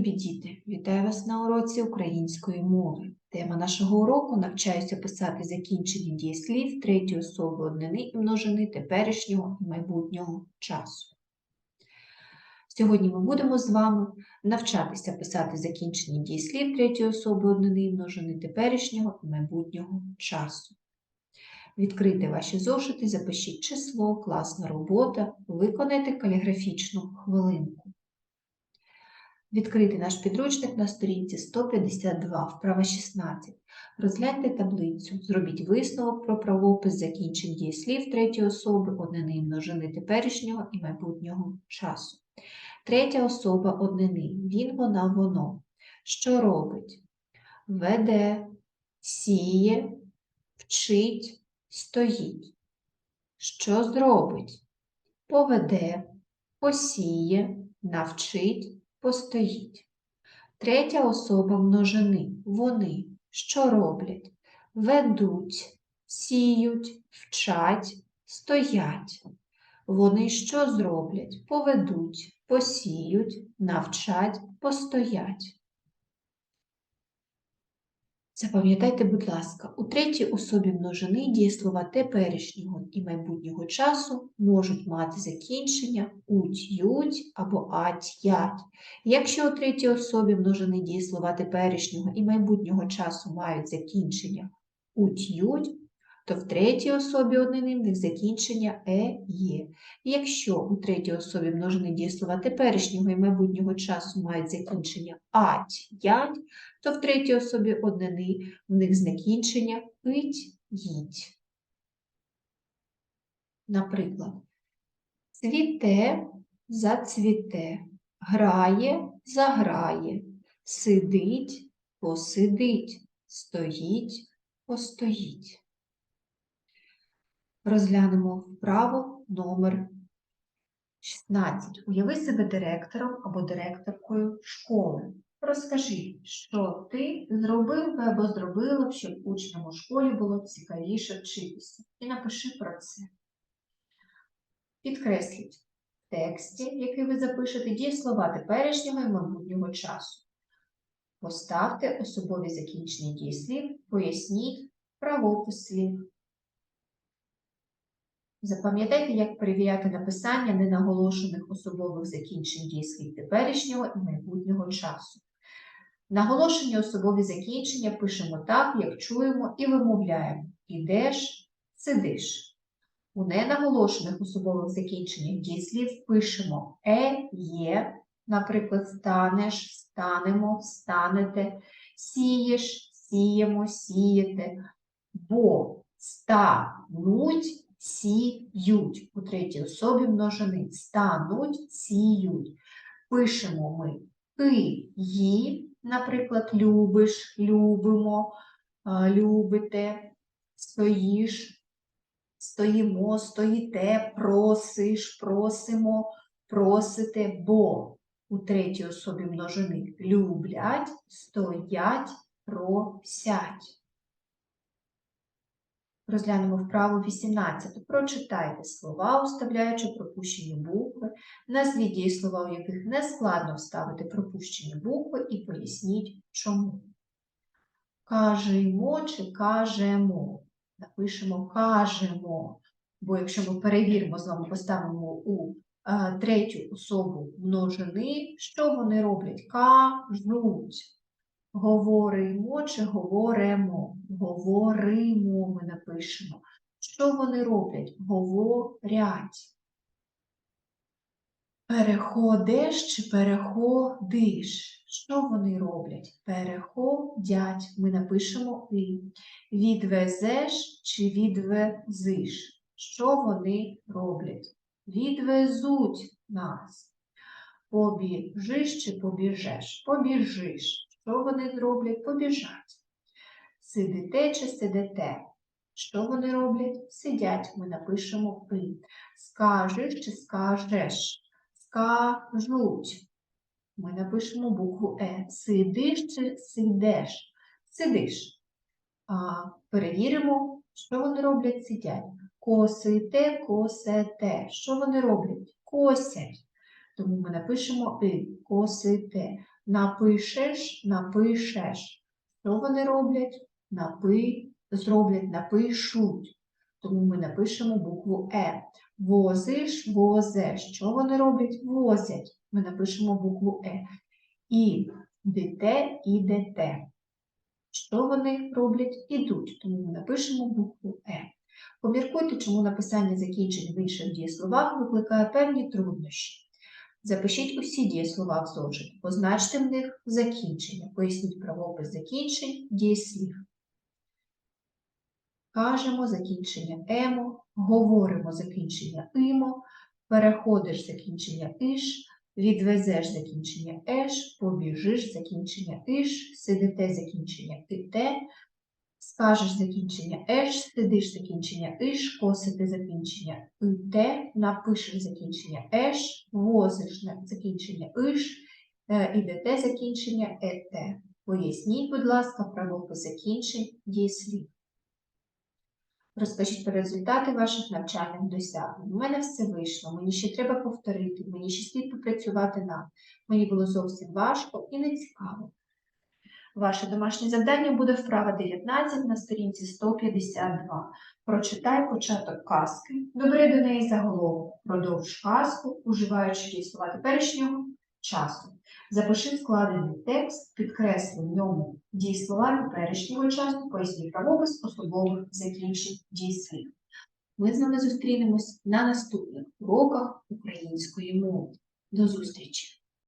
Любі діти, вітаю вас на уроці української мови. Тема нашого уроку навчаюся писати закінчені дієслів третьої особи однини і множини теперішнього і майбутнього часу. Сьогодні ми будемо з вами навчатися писати закінчені дієслів третьої особи однини і множини теперішнього і майбутнього часу. Відкрийте ваші зошити, запишіть число, класна робота, виконайте каліграфічну хвилинку. Відкрити наш підручник на сторінці 152, вправа 16. Розгляньте таблицю, зробіть висновок про правопис закінчень дієслів третьої особи, однини множини теперішнього і майбутнього часу. Третя особа однини. Він, вона, воно. Що робить? Веде, сіє, вчить, стоїть. Що зробить? Поведе, посіє, навчить, постоїть. Третя особа множини. Вони що роблять? Ведуть, сіють, вчать, стоять. Вони що зроблять? Поведуть, посіють, навчать, постоять. Запам'ятайте, будь ласка, у третій особі множини дієслова теперішнього і майбутнього часу можуть мати закінчення уть, ють або ать, ять. Якщо у третій особі множини дієслова теперішнього і майбутнього часу мають закінчення уть, ють, то в третій особі однини в них закінчення е, є. Якщо у третій особі множини дієслова теперішнього і майбутнього часу мають закінчення ать, ять, то в третій особі однини в них закінчення ить, їдь. Наприклад, цвіте, зацвіте, грає, заграє, сидить, посидить, стоїть, постоїть. Розглянемо вправу номер 16. Уяви себе директором або директоркою школи. Розкажи, що ти зробив би або зробила б, щоб учням у школі було цікавіше вчитися. І напиши про це. Підкресліть в тексті, який ви запишете, дієслова теперішнього і майбутнього часу. Поставте особові закінчення дієслів, поясніть правопис слів. Запам'ятайте, як перевіряти написання ненаголошених особових закінчень дієслів теперішнього і майбутнього часу. Наголошені особові закінчення пишемо так, як чуємо і вимовляємо. Ідеш, сидиш. У ненаголошених особових закінченнях дієслів пишемо е, є, наприклад, станеш, станемо, станете, сієш, сіємо, сієте, бо стануть сіють. У третій особі множини стануть, сіють. Пишемо ми ти, ї, наприклад, любиш, любимо, любите, стоїш, стоїмо, стоїте, просиш, просимо, просите, бо у третій особі множини люблять, стоять, просять. Розглянемо вправу 18. Прочитайте слова, уставляючи пропущені букви, назвіть дієслова, у яких не складно вставити пропущені букви, і поясніть, чому. Кажемо чи кажемо. Напишемо кажемо. Бо якщо ми перевіримо з вами, поставимо у е, третю особу множини, що вони роблять? Кажуть. Говоримо чи говоримо? Говоримо, ми напишемо. Що вони роблять? Говорять. Переходиш чи переходиш? Що вони роблять? Переходять. Ми напишемо і. Відвезеш чи відвезиш? Що вони роблять? Відвезуть нас. Побіжиш чи побіжеш? Побіжиш. Що вони зроблять? Побіжать. Сидите чи сидите? Що вони роблять? Сидять, ми напишемо «и». Скажеш чи скажеш? Скажуть. Ми напишемо букву Е. Сидиш чи сидеш? Сидиш. А, Перевіримо, що вони роблять, сидять. Косите, косете. Що вони роблять? Косять. Тому ми напишемо «и», косите. Напишеш, напишеш. Що вони роблять? Напи, зроблять, напишуть. Тому ми напишемо букву Е. Возиш, возеш. Що вони роблять? Возять. Ми напишемо букву Е. І йдете, ідете. Що вони роблять? Ідуть. Тому ми напишемо букву Е. Поміркуйте, чому написання закінчень в інших дієсловах викликає певні труднощі. Запишіть усі дієслова в зошит, позначте в них закінчення, поясніть правопис закінчень дієслів. Кажемо закінчення емо, говоримо закінчення имо, переходиш закінчення іш, відвезеш закінчення еш, побіжиш закінчення іш, сидите закінчення ите, скажеш закінчення еш, сидиш закінчення іш, косити закінчення ите, напишеш закінчення еш, возиш закінчення іш, е, ідете закінчення ете. Поясніть, будь ласка, правопис закінчень дієслів. Розкажіть про результати ваших навчальних досягнень. У мене все вийшло, мені ще треба повторити, мені ще слід попрацювати над. Мені було зовсім важко і не цікаво. Ваше домашнє завдання буде вправа 19 на сторінці 152. Прочитай початок казки, добери до неї заголовок, продовж казку, уживаючи дієслова теперішнього часу. Запиши складений текст, підкресли в ньому дієслова теперішнього часу, поясні правопис особових закінчень дієслів. Ми з вами зустрінемось на наступних уроках української мови. До зустрічі!